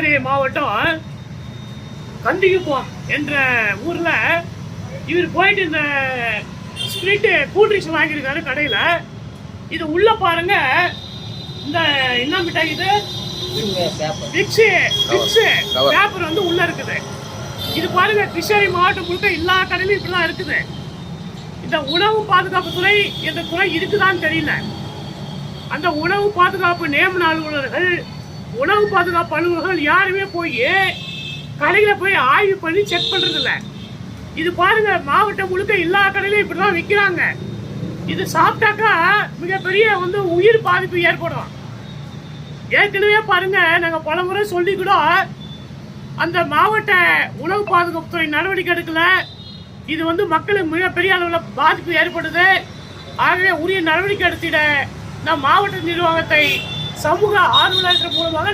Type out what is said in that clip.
கிருஷ்ணகிரி மாவட்டம் கந்திக்குப்பம் என்ற ஊர்ல இவர் போயிட்டு இந்த ஸ்பிரிட்டு கூல்ட்ரிங்க்ஸ் வாங்கியிருக்காரு கடையில. இது உள்ள பாருங்க. இந்த என்ன மிட்டாய் இது? VIX cover. பேப்பர் வந்து உள்ள இருக்குது. இது பாருங்க கிருஷ்ணகிரி மாவட்டம் முழுக்க எல்லா கடையிலும் இப்படிலாம் இருக்குது. இந்த உணவு பாதுகாப்பு துறை இந்த துறை இருக்குதான்னு தெரியல. அந்த உணவு பாதுகாப்பு நியமன அலுவலர்கள் உணவு பாதுகாப்பு அலுவலர்கள் யாருமே போய் கடையில் போய் ஆய்வு பண்ணி செக் பண்ணுறதில்ல இது பாருங்க மாவட்டம் முழுக்க எல்லா கடையிலையும் இப்படி தான் விற்கிறாங்க இது சாப்பிட்டாக்கா மிகப்பெரிய வந்து உயிர் பாதிப்பு ஏற்படும். ஏற்கனவே பாருங்க பல முறை சொல்லி கூட அந்த மாவட்ட உணவு பாதுகாப்புத்துறை நடவடிக்கை எடுக்கல. இது வந்து மக்களுக்கு மிகப்பெரிய அளவில் பாதிப்பு ஏற்படுது. ஆகவே உரிய நடவடிக்கை எடுத்திட நான் மாவட்ட நிர்வாகத்தை சமூக ஆர்வலர்கள் மூலமாக